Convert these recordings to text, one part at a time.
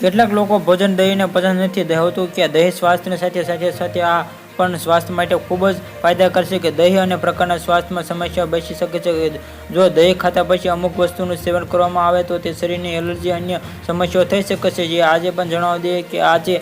કેટલાક લોકો ભોજન દહીંને પસંદ નથી હોતું કે દહીં સ્વાસ્થ્યની સાથે સાથે સાથે આ પણ સ્વાસ્થ્ય માટે ખૂબ જ ફાયદાકાર છે કે દહીં અને પ્રકારના સ્વાસ્થ્યમાં સમસ્યાઓ બચી શકે છે જો દહીં ખાતા પછી અમુક વસ્તુનું સેવન કરવામાં આવે તો તે શરીરની એલર્જી અન્ય સમસ્યાઓ થઈ શકે છે. જે આજે પણ જણાવી દઈએ કે આજે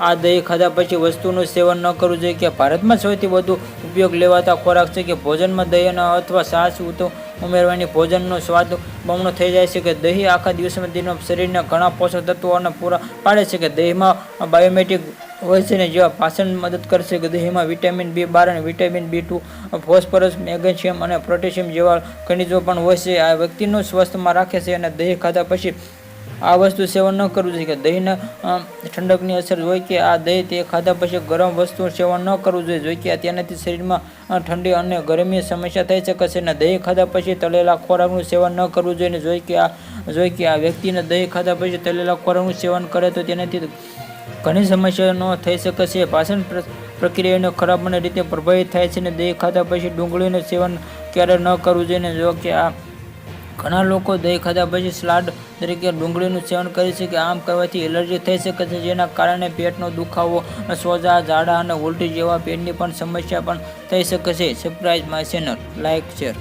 આ દહીં ખાધા પછી વસ્તુનું સેવન ન કરવું જોઈએ કે ભારતમાં સૌથી વધુ ઉપયોગ લેવાતા ખોરાક છે કે ભોજનમાં દહીં અથવા છાશ ઉતો ઉમેરવાની ભોજનનો સ્વાદ બમણો થઈ જાય છે કે દહીં આખા દિવસમાં દિનમાં શરીરને ઘણા પોષક તત્વોને પૂરા પાડે છે કે દહીંમાં બાયોમેટ્રિક હોય છે ને જેવા પાચન મદદ કરશે કે દહીંમાં વિટામિન બી બાર અને vitamin B two phosphorus magnesium અને પોટેશિયમ જેવા ખનિજો પણ હોય છે. આ વ્યક્તિનું સ્વસ્થમાં રાખે છે અને દહીં ખાધા પછી આ વસ્તુ સેવન ન કરવું જોઈએ કે દહીંના ઠંડકની અસર હોય કે આ દહીં તે ખાધા પછી ગરમ વસ્તુ સેવન ન કરવું જોઈએ. જોઈ કે તેનાથી શરીરમાં ઠંડી અને ગરમી સમસ્યા થઈ શકે છે અને દહીં ખાધા પછી તળેલા ખોરાકનું સેવન ન કરવું જોઈએ જોઈએ કે આ જોઈ કે આ વ્યક્તિને દહીં ખાધા પછી તળેલા ખોરાકનું સેવન કરે તો તેનાથી ઘણી સમસ્યાનો થઈ શકે છે. પાચન પ્રક્રિયાને ખરાબ અને રીતે પ્રભાવિત થાય છે અને દહીં ખાધા પછી ડુંગળીનું સેવન ક્યારે ન કરવું જોઈએ જો કે આ ઘણા લોકો દહીં ખાધા પછી સલાડ તરીકે ડુંગળીનું સેવન કરી શકે આમ કરવાથી એલર્જી થઈ શકે છે, જેના કારણે પેટનો દુખાવો સોજા, ઝાડા અને ઉલટી જેવા પેટની પણ સમસ્યા પણ થઈ શકે છે. Surprise my channel like share